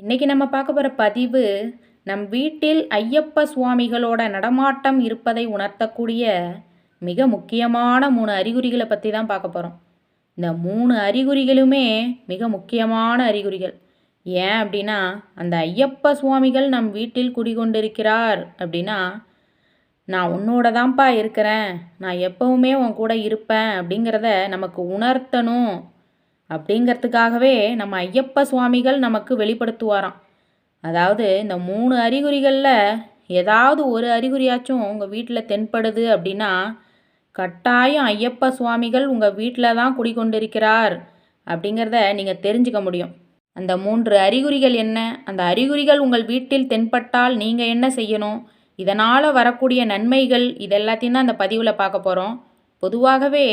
இன்னைக்கு நம்ம பார்க்க போகிற பதிவு நம் வீட்டில் ஐயப்ப சுவாமிகளோட நடமாட்டம் இருப்பதை உணர்த்தக்கூடிய மிக முக்கியமான மூணு அறிகுறிகளை பற்றி தான் பார்க்க போகிறோம் இந்த மூணு அறிகுறிகளுமே மிக முக்கியமான அறிகுறிகள். ஏன் அப்படின்னா அந்த ஐயப்ப சுவாமிகள் நம் வீட்டில் குடிகொண்டிருக்கிறார் அப்படின்னா நான் உன்னோட தான்ப்பா இருக்கிறேன் நான் எப்பவுமே உன் கூட இருப்பேன் அப்படிங்கிறத நமக்கு உணர்த்தணும். அப்படிங்கிறதுக்காகவே நம்ம ஐயப்ப சுவாமிகள் நமக்கு வெளிப்படுத்துவாராம். அதாவது இந்த மூணு அறிகுறிகளில் ஏதாவது ஒரு அறிகுறியாச்சும் உங்கள் வீட்டில் தென்படுது அப்படின்னா கட்டாயம் ஐயப்ப சுவாமிகள் உங்கள் வீட்டில் தான் குடிக்கொண்டிருக்கிறார் அப்படிங்கிறத நீங்கள் தெரிஞ்சுக்க முடியும். அந்த மூன்று அறிகுறிகள் என்ன? அந்த அறிகுறிகள் உங்கள் வீட்டில் தென்பட்டால் நீங்கள் என்ன செய்யணும்? இதனால் வரக்கூடிய நன்மைகள் இது எல்லாத்தையும் தான் அந்த பதிவில் பார்க்க போகிறோம் பொதுவாகவே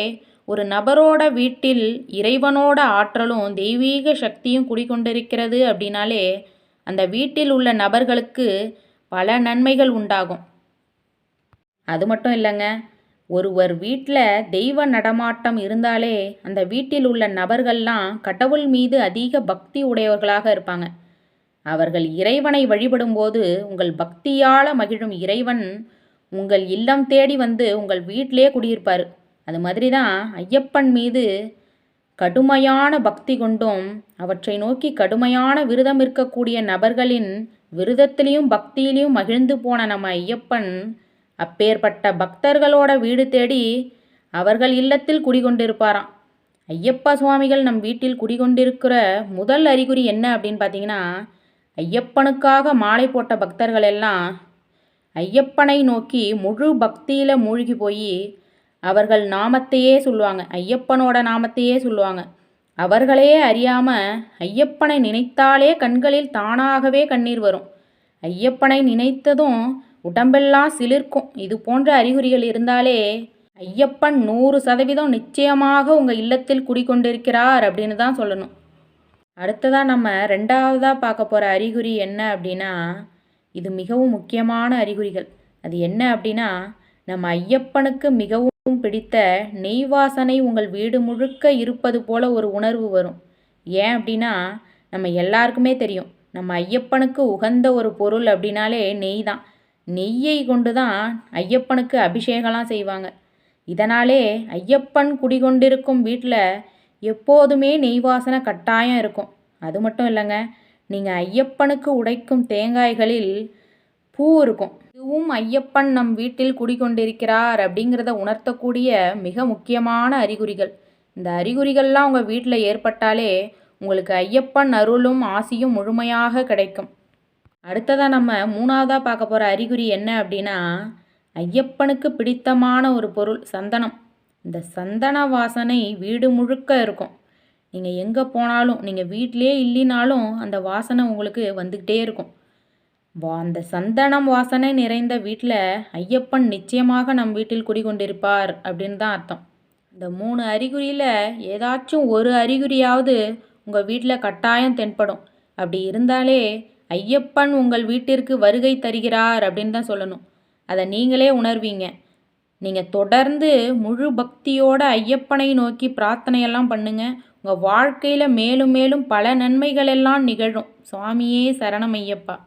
ஒரு நபரோட வீட்டில் இறைவனோட ஆற்றலும் தெய்வீக சக்தியும் குடிக்கொண்டிருக்கிறது அப்படின்னாலே அந்த வீட்டில் உள்ள நபர்களுக்கு பல நன்மைகள் உண்டாகும். அது மட்டும் இல்லைங்க ஒருவர் வீட்டில் தெய்வ நடமாட்டம் இருந்தாலே அந்த வீட்டில் உள்ள நபர்கள்லாம் கடவுள் மீது அதிக பக்தி உடையவர்களாக இருப்பாங்க. அவர்கள் இறைவனை வழிபடும்போது உங்கள் பக்தியால் மகிழும் இறைவன் உங்கள் இல்லம் தேடி வந்து உங்கள் வீட்டிலே குடியிருப்பார். அது மாதிரி தான் ஐயப்பன் மீது கடுமையான பக்தி கொண்டும் அவற்றை நோக்கி கடுமையான விரதம் இருக்கக்கூடிய நபர்களின் விரதத்திலையும் பக்தியிலையும் மகிழ்ந்து போன நம்ம ஐயப்பன் அப்பேற்பட்ட பக்தர்களோட வீடு தேடி அவர்கள் இல்லத்தில் குடிகொண்டிருப்பாராம். ஐயப்பா சுவாமிகள் நம் வீட்டில் குடிகொண்டிருக்கிற முதல் அறிகுறி என்ன அப்படின்னு பார்த்தீங்கன்னா ஐயப்பனுக்காக மாலை போட்ட பக்தர்கள் எல்லாம் ஐயப்பனை நோக்கி முழு பக்தியில் மூழ்கி போய் அவர்கள் நாமத்தையே சொல்லுவாங்க. ஐயப்பனோட நாமத்தையே சொல்லுவாங்க. அவர்களே அறியாமல் ஐயப்பனை நினைத்தாலே கண்களில் தானாகவே கண்ணீர் வரும். ஐயப்பனை நினைத்ததும் உடம்பெல்லாம் சிலிர்க்கும். இது போன்ற அறிகுறிகள் இருந்தாலே ஐயப்பன் நூறு சதவீதம் நிச்சயமாக உங்கள் இல்லத்தில் குடிக்கொண்டிருக்கிறார் அப்படின்னு தான் சொல்லணும். அடுத்ததாக நம்ம ரெண்டாவதாக பார்க்க போகிற அறிகுறி என்ன அப்படின்னா இது மிகவும் முக்கியமான அறிகுறிகள். அது என்ன அப்படின்னா நம்ம ஐயப்பனுக்கு மிகவும் பிடித்த நெய் வாசனை உங்கள் வீடு முழுக்க இருப்பது போல ஒரு உணர்வு வரும். ஏன் அப்படின்னா நம்ம எல்லாருக்குமே தெரியும். நம்ம ஐயப்பனுக்கு உகந்த ஒரு பொருள் அப்படின்னாலே நெய் தான். நெய்யை கொண்டு தான் ஐயப்பனுக்கு அபிஷேகம்லாம் செய்வாங்க. இதனாலே ஐயப்பன் குடிகொண்டிருக்கும் வீட்டில் எப்போதுமே நெய் வாசனை கட்டாயம் இருக்கும். அது மட்டும் இல்லைங்க நீங்கள் ஐயப்பனுக்கு உடைக்கும் தேங்காய்களில் பூ இருக்கும். இதுவும் ஐயப்பன் நம் வீட்டில் குடிக்கொண்டிருக்கிறார் அப்படிங்கிறத உணர்த்தக்கூடிய மிக முக்கியமான அறிகுறிகள். இந்த அறிகுறிகள்லாம் உங்கள் வீட்டில் ஏற்பட்டாலே உங்களுக்கு ஐயப்பன் அருளும் ஆசியும் முழுமையாக கிடைக்கும். அடுத்ததாக நம்ம மூணாவதாக பார்க்க போகிற அறிகுறி என்ன அப்படின்னா ஐயப்பனுக்கு பிடித்தமான ஒரு பொருள் சந்தனம். இந்த சந்தன வாசனை வீடு முழுக்க இருக்கும். நீங்கள் எங்கே போனாலும் நீங்கள் வீட்டிலே இல்லைனாலும் அந்த வாசனை உங்களுக்கு வந்துக்கிட்டே இருக்கும். அந்த சந்தனம் வாசனை நிறைந்த வீட்டில் ஐயப்பன் நிச்சயமாக நம் வீட்டில் குடிகொண்டிருப்பார் அப்படின்னு தான் அர்த்தம். இந்த மூணு அறிகுறியில் ஏதாச்சும் ஒரு அறிகுறியாவது உங்கள் வீட்டில் கட்டாயம் தென்படும். அப்படி இருந்தாலே ஐயப்பன் உங்கள் வீட்டிற்கு வருகை தருகிறார் அப்படின்னு தான் சொல்லணும். அதை நீங்களே உணர்வீங்க. நீங்கள் தொடர்ந்து முழு பக்தியோட ஐயப்பனை நோக்கி பிரார்த்தனையெல்லாம் பண்ணுங்க. உங்கள் வாழ்க்கையில் மேலும் மேலும் பல நன்மைகள் எல்லாம் நிகழும். சுவாமியே சரணம் ஐயப்பா.